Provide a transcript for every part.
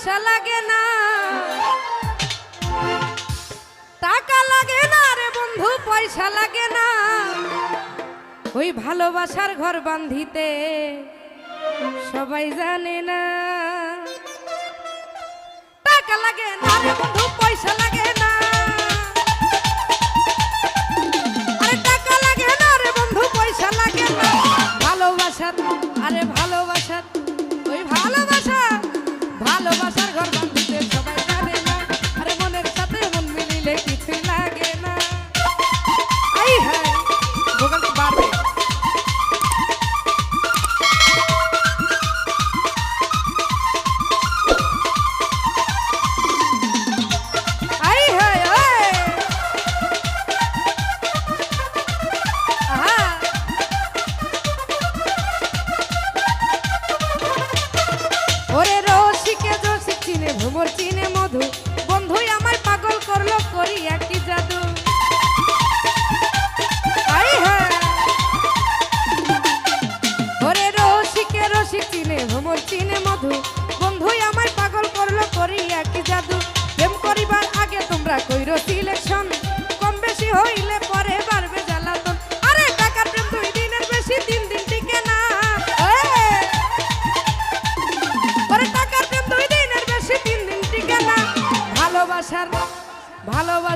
পয়সা লাগে না। টাকা লাগে না রে বন্ধু, পয়সা লাগে না। ওই ভালোবাসার ঘর বান্ধিতে সবাই জানে না। টাকা লাগে না রে বন্ধু, পয়সা লাগে না। আরে টাকা লাগে না রে বন্ধু, পয়সা লাগে না। ভালোবাসার আরে ভালোবাসার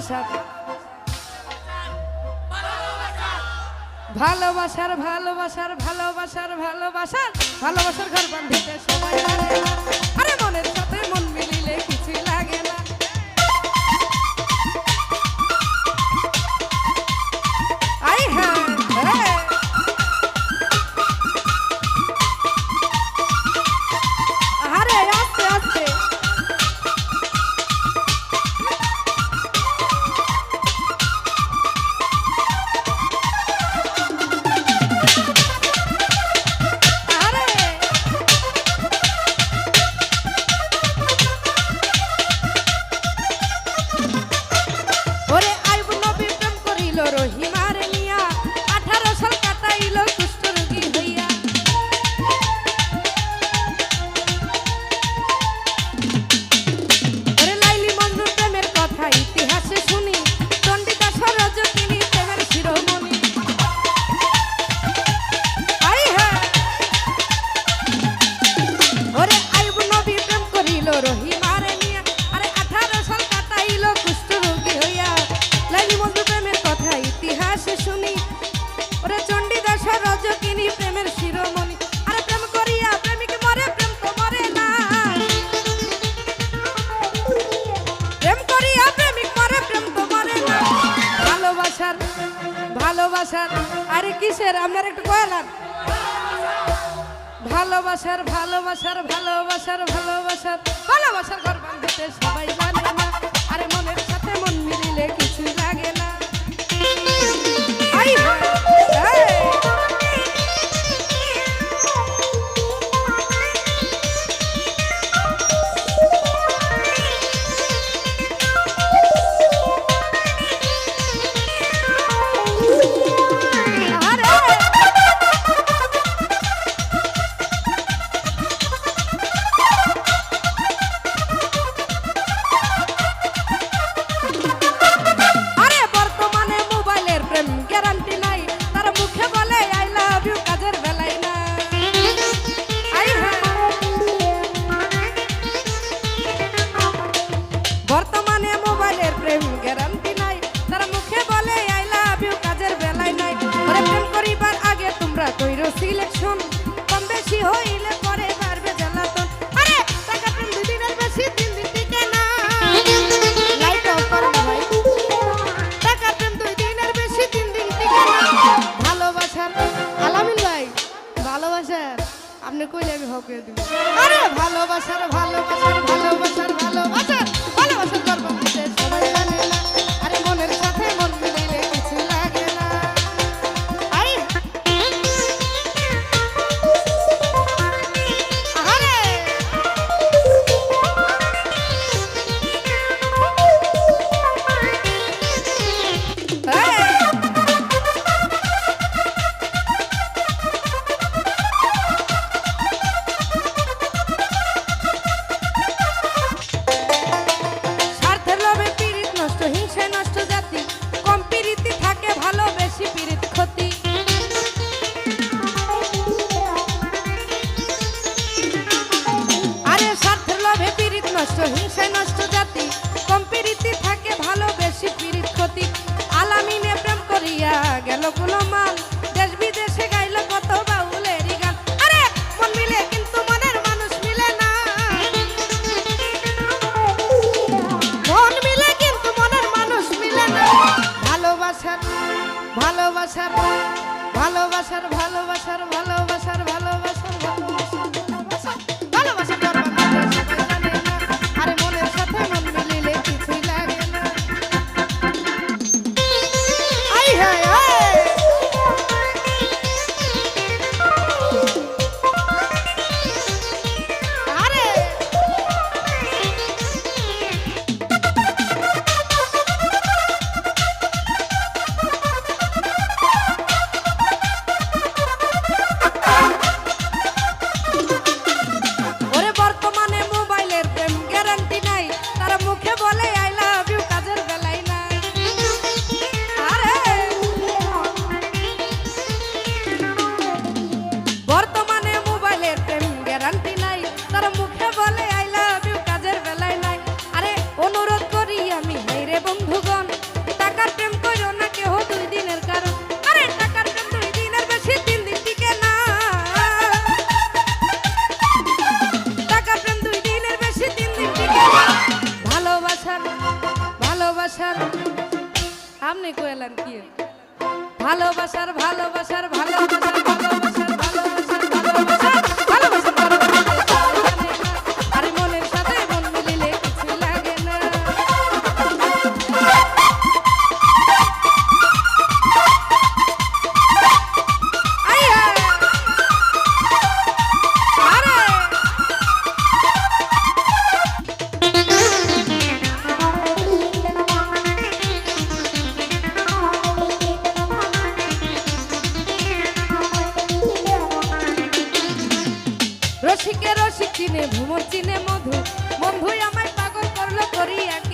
ভালোবাসার। ভালোবাসার ভালোবাসার ভালোবাসার ভালোবাসার ভালোবাসার ঘর বান্ধিতে সময় আরে মনের সাথে মন মিলিলে কিছু লাগে করিল রহিমারে নিয়া আরে আঠারো সাল কাটাইল কুষ্ঠ রোগী হইয়া লাইলি মজনু প্রেমের কথা ইতিহাসে শুনি। ওরে চণ্ডীদাস, রজকিনী প্রেমের শিরোমণি, আরে প্রেম করিয়া প্রেমিক মরে, প্রেম তো মরে না। প্রেম করিয়া প্রেমিক মরে, প্রেম তো মরে না। ভালোবাসার ভালোবাসার, আরে কিসের? আপনার একটু কয়লাম ভালোবাসার ভালোবাসার ভালোবাসার ভালোবাসার ভালোবাসার ঘর বাঁধতে সবাই জানে না স্যার আপনি কইলে আমি হক করে দিব। আরে ভালোবাসার ভালোবাসার ভালোবাসার ভালোবাসার ভালোবাসার দরকার সবাই জানে আরে মনের কষ্ট হিংসায় নষ্ট জাতি কম্পিরিতি থাকে ভালো বেশি পীড়িত ক্ষতি। আলামিনে প্রেম করিয়া গেলগুলো মান ভালোবাসার ভালোবাসার ঠিকের শিখিনে ভুমচিনে মধু। বন্ধু আমার পাগল করল করি এক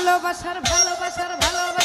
ভালোবাসার ভালোবাসার ভালোবাসা